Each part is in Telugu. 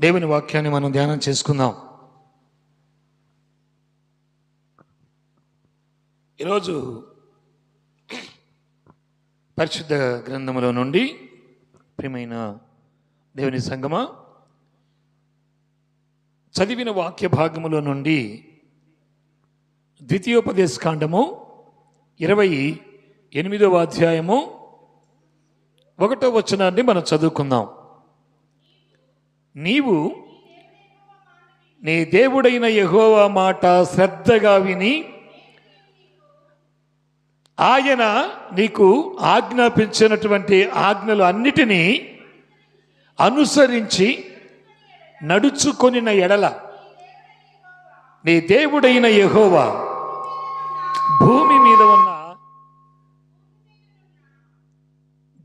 దేవుని వాక్యాన్ని మనం ధ్యానం చేసుకుందాం. ఈరోజు పరిశుద్ధ గ్రంథములో నుండి ప్రియమైన దేవుని సంగమ చదివిన వాక్య భాగములో నుండి ద్వితీయోపదేశ కాండము ఇరవై ఎనిమిదవ అధ్యాయము ఒకటో వచనాన్ని మనం చదువుకుందాం. నీవు నీ దేవుడైన యహోవా మాట శ్రద్ధగా విని ఆయన నీకు ఆజ్ఞాపించినటువంటి ఆజ్ఞలు అన్నిటినీ అనుసరించి నడుచుకొనిన ఎడల నీ దేవుడైన యహోవా భూమి మీద ఉన్న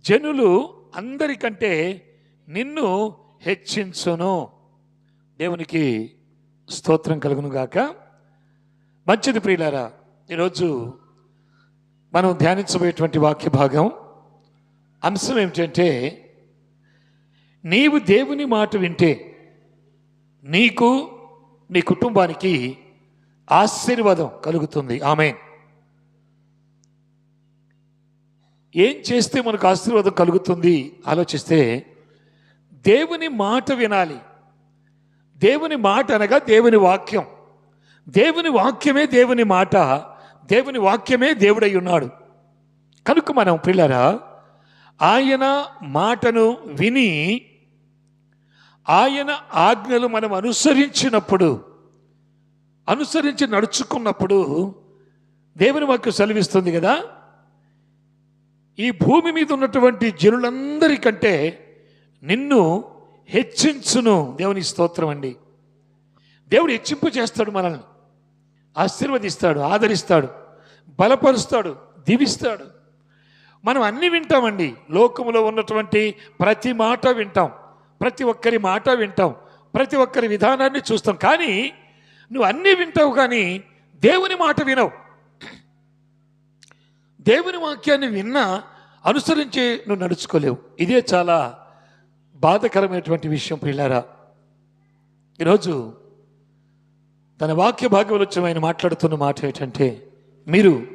జనులు అందరికంటే నిన్ను హెచ్చించును. దేవునికి స్తోత్రం కలుగును గాక మంచిది ప్రియులారా ఈరోజు మనం ధ్యానించబోయేటువంటి వాక్య భాగం అంశం ఏమిటంటే నీవు దేవుని మాట వింటే నీకు నీ కుటుంబానికి ఆశీర్వాదం కలుగుతుంది. ఆమె ఏం చేస్తే మనకు ఆశీర్వాదం కలుగుతుంది? ఆలోచిస్తే దేవుని మాట వినాలి. దేవుని మాట అనగా దేవుని వాక్యం. దేవుని వాక్యమే దేవుని మాట. దేవుని వాక్యమే దేవుడై ఉన్నాడు. కనుక మనం పిల్లరా ఆయన మాటను విని ఆయన ఆజ్ఞలు మనం అనుసరించినప్పుడు అనుసరించి నడుచుకున్నప్పుడు దేవుని వాక్యం సెలవిస్తుంది కదా. ఈ భూమి మీద ఉన్నటువంటి జనులందరికంటే నిన్ను హెచ్చించును. దేవుని స్తోత్రం అండి. దేవుడు హెచ్చింపు చేస్తాడు మనల్ని. ఆశీర్వదిస్తాడు ఆదరిస్తాడు బలపరుస్తాడు దీవిస్తాడు. మనం అన్ని వింటామండి. లోకంలో ఉన్నటువంటి ప్రతి మాట వింటాం. ప్రతి ఒక్కరి మాట వింటాం. ప్రతి ఒక్కరి విధానాన్ని చూస్తాం. కానీ నువ్వు అన్నీ వింటావు కానీ దేవుని మాట వినవు. దేవుని వాక్యాన్ని విన్నా అనుసరించి నువ్వు నడుచుకోలేవు. ఇదే చాలా బాధకరమైనటువంటి విషయం ప్రియులారా ఈరోజు తన వాక్య భాగంలో ఆయన మాట్లాడుతున్న మాట ఏంటంటే మీరు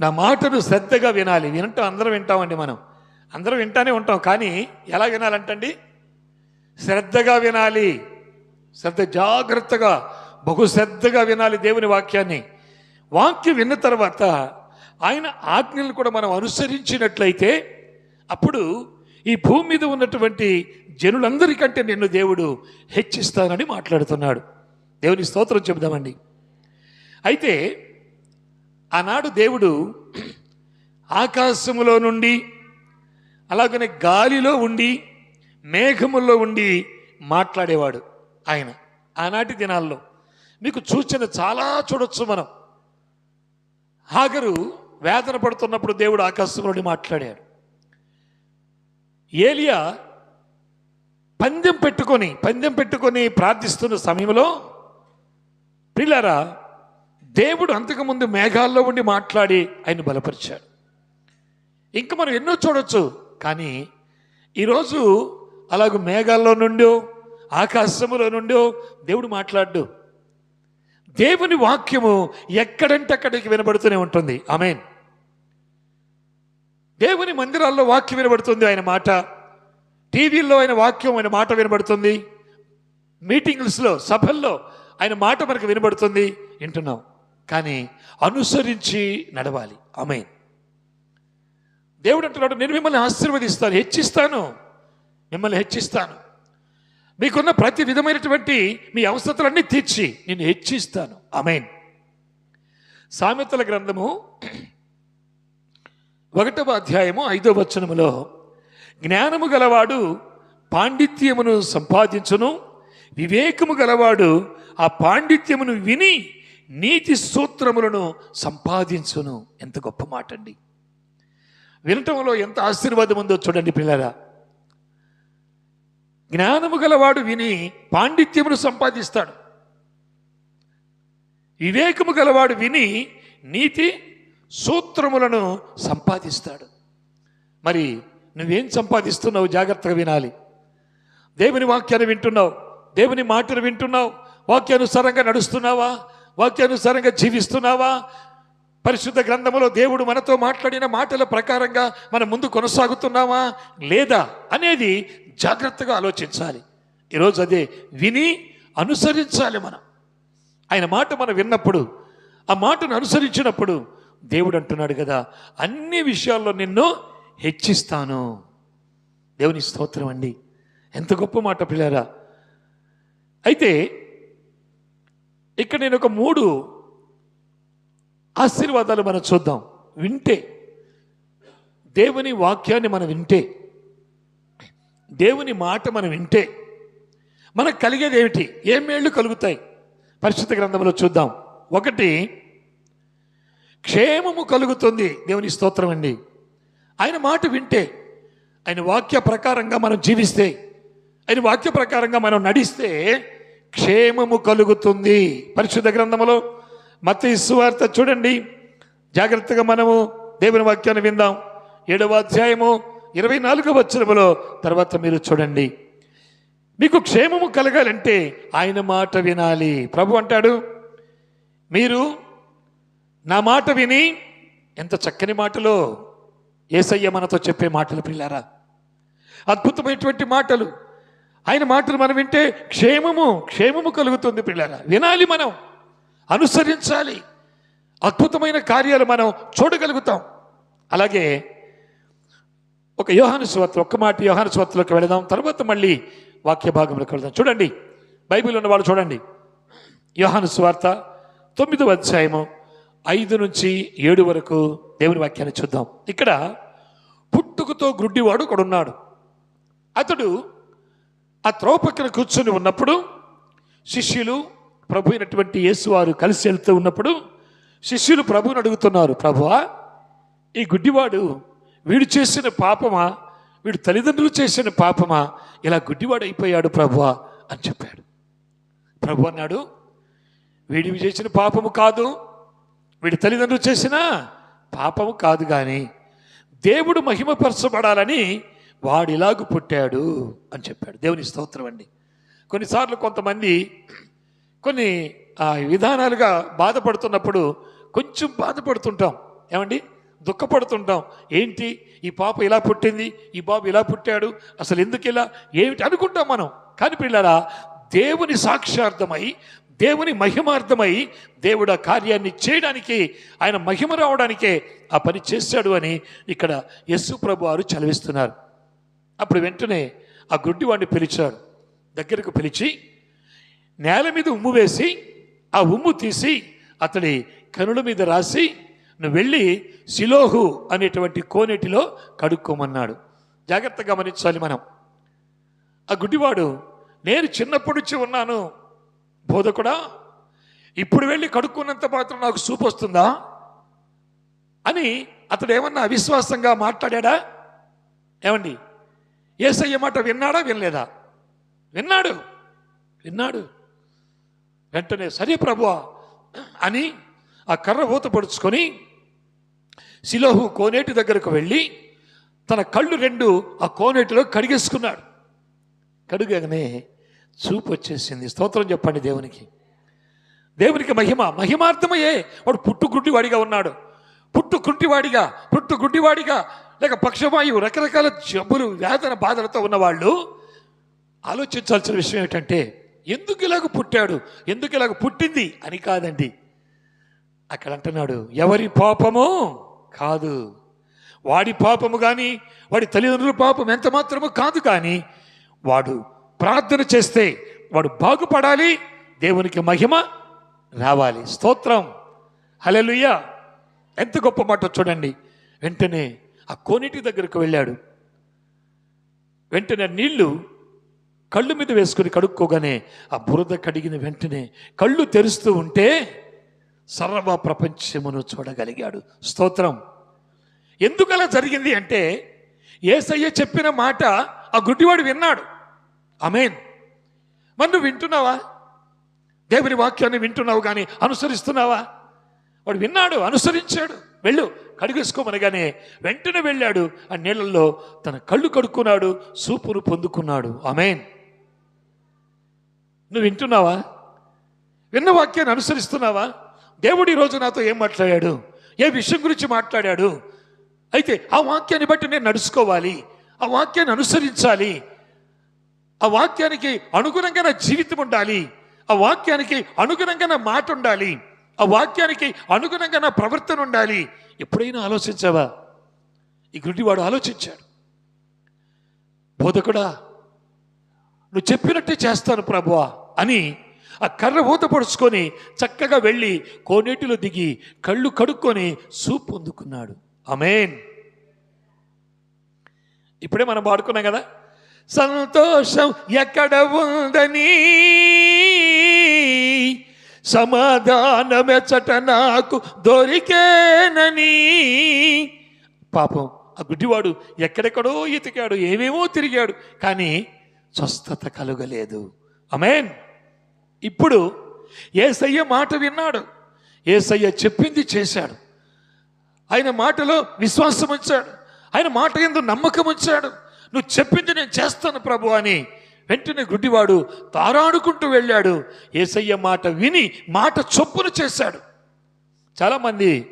నా మాటను శ్రద్ధగా వినాలి. వినటం అందరం వింటామండి మనం. అందరం వింటానే ఉంటాం కానీ ఎలా వినాలంటండి? శ్రద్ధగా వినాలి. శ్రద్ధ జాగ్రత్తగా బహు శ్రద్ధగా వినాలి దేవుని వాక్యాన్ని. వాక్యం విన్న తర్వాత ఆయన ఆజ్ఞలను కూడా మనం అనుసరించినట్లయితే అప్పుడు ఈ భూమి మీద ఉన్నటువంటి జనులందరికంటే నిన్ను దేవుడు హెచ్చిస్తానని మాట్లాడుతున్నాడు. దేవుని స్తోత్రం చెబుదామండి. అయితే ఆనాడు దేవుడు ఆకాశములో నుండి అలాగనే గాలిలో ఉండి మేఘముల్లో ఉండి మాట్లాడేవాడు ఆయన ఆనాటి దినాల్లో. మీకు సూచన చాలా చూడొచ్చు మనం. హాగరు వేదన పడుతున్నప్పుడు దేవుడు ఆకాశంలో నుండి మాట్లాడాడు. ఏలియా పందెం పెట్టుకొని పందెం పెట్టుకొని ప్రార్థిస్తున్న సమయంలో పిల్లరా దేవుడు అంతకుముందు మేఘాల్లో ఉండి మాట్లాడి ఆయన బలపరిచాడు. ఇంకా మనం ఎన్నో చూడొచ్చు కానీ ఈరోజు అలాగ మేఘాల్లో నుండో ఆకాశములో నుండో దేవుడు మాట్లాడు. దేవుని వాక్యము ఎక్కడంటే అక్కడికి వినబడుతూనే ఉంటుంది. ఆమెన్. దేవుని మందిరాల్లో వాక్యం వినబడుతుంది ఆయన మాట. టీవీల్లో ఆయన వాక్యం ఆయన మాట వినబడుతుంది. మీటింగ్స్లో సభల్లో ఆయన మాట మనకు వినబడుతుంది. వింటున్నాం. కానీ అనుసరించి నడవాలి. ఆమె దేవుడు అంటున్నాడు నేను మిమ్మల్ని ఆశీర్వదిస్తాను హెచ్చిస్తాను. మిమ్మల్ని హెచ్చిస్తాను. మీకున్న ప్రతి విధమైనటువంటి మీ అవసరతలన్నీ తీర్చి నేను హెచ్చిస్తాను. ఆమెన్. సామెతల గ్రంథము ఒకటవ అధ్యాయము ఐదవ వచనములో జ్ఞానము గలవాడు పాండిత్యమును సంపాదించును వివేకము గలవాడు ఆ పాండిత్యమును విని నీతి సూత్రములను సంపాదించును. ఎంత గొప్ప మాట అండి వినటంలో ఎంత ఆశీర్వాదం ఉందో చూడండి పిల్లరా. జ్ఞానము గలవాడు విని పాండిత్యమును సంపాదిస్తాడు వివేకము గలవాడు విని నీతి సూత్రములను సంపాదిస్తాడు. మరి నువ్వేం సంపాదిస్తున్నావు? జాగ్రత్తగా వినాలి. దేవుని వాక్యాన్ని వింటున్నావు. దేవుని మాటలు వింటున్నావు. వాక్యానుసారంగా నడుస్తున్నావా? వాక్యానుసారంగా జీవిస్తున్నావా? పరిశుద్ధ గ్రంథములో దేవుడు మనతో మాట్లాడిన మాటల ప్రకారంగా మనం ముందు కొనసాగుతున్నామా లేదా అనేది జాగ్రత్తగా ఆలోచించాలి. ఈరోజు అదే విని అనుసరించాలి మనం. ఆయన మాట మనం విన్నప్పుడు ఆ మాటను అనుసరించినప్పుడు దేవుడు అంటున్నాడు కదా అన్ని విషయాల్లో నిన్ను హెచ్చిస్తాను. దేవుని స్తోత్రం అండి. ఎంత గొప్ప మాట పిల్లారా. అయితే ఇక్కడ నేను ఒక మూడు ఆశీర్వాదాలు మనం చూద్దాం. వింటే దేవుని వాక్యాన్ని మనం వింటే దేవుని మాట మనం వింటే మనకు కలిగేది ఏమిటి? ఏం మేళ్ళు కలుగుతాయి? పరిశుద్ధ గ్రంథంలో చూద్దాం. ఒకటి క్షేమము కలుగుతుంది. దేవుని స్తోత్రం అండి. ఆయన మాట వింటే ఆయన వాక్య ప్రకారంగా మనం జీవిస్తే ఆయన వాక్య ప్రకారంగా మనం నడిస్తే క్షేమము కలుగుతుంది. పరిశుద్ధ గ్రంథములో మత ఇసువార్త చూడండి. జాగ్రత్తగా మనము దేవుని వాక్యాన్ని విందాం. ఏడవ అధ్యాయము ఇరవై నాలుగవ వచనములో తర్వాత మీరు చూడండి. మీకు క్షేమము కలగాలంటే ఆయన మాట వినాలి. ప్రభు అంటాడు మీరు నా మాట విని ఎంత చక్కని మాటలో ఏసయ్య మనతో చెప్పే మాటలు పిల్లారా? అద్భుతమైనటువంటి మాటలు. ఆయన మాటలు మనం వింటే క్షేమము క్షేమము కలుగుతుంది పిల్లారా. వినాలి మనం. అనుసరించాలి. అద్భుతమైన కార్యాలు మనం చూడగలుగుతాం. అలాగే ఒక యోహాను స్వార్త ఒక్క మాట యోహాను స్వార్తలోకి వెళదాం. తర్వాత మళ్ళీ వాక్య భాగంలోకి వెళదాం. చూడండి. బైబిల్ ఉన్న వాళ్ళు చూడండి. యోహాను స్వార్త తొమ్మిదవ అధ్యాయము ఐదు నుంచి ఏడు వరకు దేవుని వాక్యాన్ని చూద్దాం. ఇక్కడ పుట్టుకతో గ్రుడ్డివాడు ఒకడున్నాడు. అతడు ఆ త్రోవ పక్కన కూర్చొని ఉన్నప్పుడు శిష్యులు ప్రభు అయినటువంటి యేసువారు కలిసి వెళ్తూ ఉన్నప్పుడు శిష్యులు ప్రభుని అడుగుతున్నారు ప్రభువా ఈ గుడ్డివాడు వీడు చేసిన పాపమా? వీడు తల్లిదండ్రులు చేసిన పాపమా? ఇలా గుడ్డివాడు అయిపోయాడు ప్రభువా అని చెప్పాడు. ప్రభు అన్నాడు వీడివి చేసిన పాపము కాదు వీడి తల్లిదండ్రులు చేసిన పాపము కాదు కానీ దేవుడు మహిమపరచబడాలని వాడు ఇలాగు పుట్టాడు అని చెప్పాడు. దేవుని స్తోత్రం అండి. కొన్నిసార్లు కొంతమంది కొన్ని ఆ, విధానాలుగా బాధపడుతున్నప్పుడు కొంచెం బాధపడుతుంటాం. ఏమండి? దుఃఖపడుతుంటాం. ఏంటి? ఈ పాప ఇలా పుట్టింది ఈ బాబు ఇలా పుట్టాడు అసలు ఎందుకు ఇలా? ఏమిటి అనుకుంటాం మనం. కానీ పిల్లరా దేవుని సాక్షార్థమై దేవుని మహిమార్థమై దేవుడు ఆ కార్యాన్ని చేయడానికి ఆయన మహిమ రావడానికే ఆ పని చేశాడు అని ఇక్కడ యస్సు ప్రభు వారు చదివిస్తున్నారు అప్పుడు వెంటనే ఆ గుడ్డివాడిని పిలిచాడు. దగ్గరకు పిలిచి నేల మీద ఉమ్ము వేసి ఆ ఉమ్ము తీసి అతడి కనుల మీద రాసి నువ్వు వెళ్ళి సిలోహు అనేటువంటి కోనేటిలో కడుక్కోమన్నాడు. జాగ్రత్తగా గమనించాలి మనం. ఆ గుడ్డివాడు నేను చిన్నప్పటి నుంచి ఉన్నాను బోధకుడా ఇప్పుడు వెళ్ళి కడుక్కున్నంత మాత్రం నాకు సూపు వస్తుందా? అని అతడు ఏమన్నా అవిశ్వాసంగా మాట్లాడా? ఏమండి? ఏసయ్య మాట విన్నాడా వినలేదా? విన్నాడు. విన్నాడు. వెంటనే సరే ప్రభువా అని ఆ కర్ర ఊతపడుచుకొని శిలోహు కోనేటి దగ్గరకు వెళ్ళి తన కళ్ళు రెండు ఆ కోనేటిలో కడిగేసుకున్నాడు. కడుగగానే చూపు వచ్చేసింది. స్తోత్రం చెప్పండి దేవునికి. దేవునికి మహిమ. మహిమార్థమయ్యే వాడు పుట్టు గుడ్డివాడిగా ఉన్నాడు. పుట్టు కుంటివాడిగా పుట్టు గుడ్డివాడిగా లేక పక్షవాయువు రకరకాల జబ్బులు వేదన బాధలతో ఉన్నవాళ్ళు ఆలోచించాల్సిన విషయం ఏంటంటే ఎందుకు ఇలాగ పుట్టాడు? ఎందుకు ఇలాగ పుట్టింది? అని కాదండి. అక్కడ అంటున్నాడు ఎవరి పాపము కాదు. వాడి పాపము కానీ వాడి తల్లిదండ్రుల పాపం ఎంత మాత్రము కాదు కానీ వాడు ప్రార్థన చేస్తే వాడు బాగుపడాలి దేవునికి మహిమ రావాలి. స్తోత్రం. హలెలుయ్య ఎంత గొప్ప మాట చూడండి. వెంటనే ఆ కోనేటి దగ్గరకు వెళ్ళాడు. వెంటనే నీళ్ళు కళ్ళు మీద వేసుకుని కడుక్కోగానే ఆ బురద కడిగిన వెంటనే కళ్ళు తెరుస్తూ ఉంటే సర్వ ప్రపంచమును చూడగలిగాడు. స్తోత్రం. ఎందుకు అలా జరిగింది అంటే ఏసయ్య చెప్పిన మాట ఆ గుడ్డివాడు విన్నాడు. అమేన్ మరి నువ్వు వింటున్నావా? దేవుని వాక్యాన్ని వింటున్నావు కానీ అనుసరిస్తున్నావా? వాడు విన్నాడు అనుసరించాడు. వెళ్ళు కడిగేసుకోమనగానే వెంటనే వెళ్ళాడు. ఆ నీళ్ళల్లో తన కళ్ళు కడుక్కున్నాడు సూపును పొందుకున్నాడు. అమేన్ నువ్వు వింటున్నావా? విన్న వాక్యాన్ని అనుసరిస్తున్నావా? దేవుడు ఈరోజు నాతో ఏం మాట్లాడాడు? ఏ విషయం గురించి మాట్లాడాడు? అయితే ఆ వాక్యాన్ని బట్టి నేను నడుచుకోవాలి. ఆ వాక్యాన్ని అనుసరించాలి. ఆ వాక్యానికి అనుగుణంగా నా జీవితం ఉండాలి. ఆ వాక్యానికి అనుగుణంగా నా మాట ఉండాలి. ఆ వాక్యానికి అనుగుణంగా నా ప్రవర్తన ఉండాలి. ఎప్పుడైనా ఆలోచించావా? ఈ గుడ్డివాడు ఆలోచించాడు. బోధకుడా నువ్వు చెప్పినట్టే చేస్తాను ప్రభువా అని ఆ కర్ర ఊతపడుచుకొని చక్కగా వెళ్ళి కోనేటిలో దిగి కళ్ళు కడుక్కొని సూప్ పొందుకున్నాడు. అమేన్ ఇప్పుడే మనం పాడుకున్నాం కదా? సంతోషం ఎక్కడ ఉందని? సమాధానమెచ్చట నాకు దొరికేనని. పాపం ఆ గుడ్డివాడు ఎక్కడెక్కడో ఎతికాడు ఏమేమో తిరిగాడు కానీ స్వస్థత కలుగలేదు. అమేన్ ఇప్పుడు ఏసయ్య మాట విన్నాడు. ఏసయ్య చెప్పింది చేశాడు. ఆయన మాటలో విశ్వాసం ఉంచాడు ఆయన మాట ఎందు నమ్మకం ఉంచాడు నువ్వు చెప్పింది నేను చేస్తాను ప్రభు అని వెంటనే గుడ్డివాడు తారాడుకుంటూ వెళ్ళాడు. ఏసయ్య మాట విని మాట చొప్పున చేశాడు. చాలామంది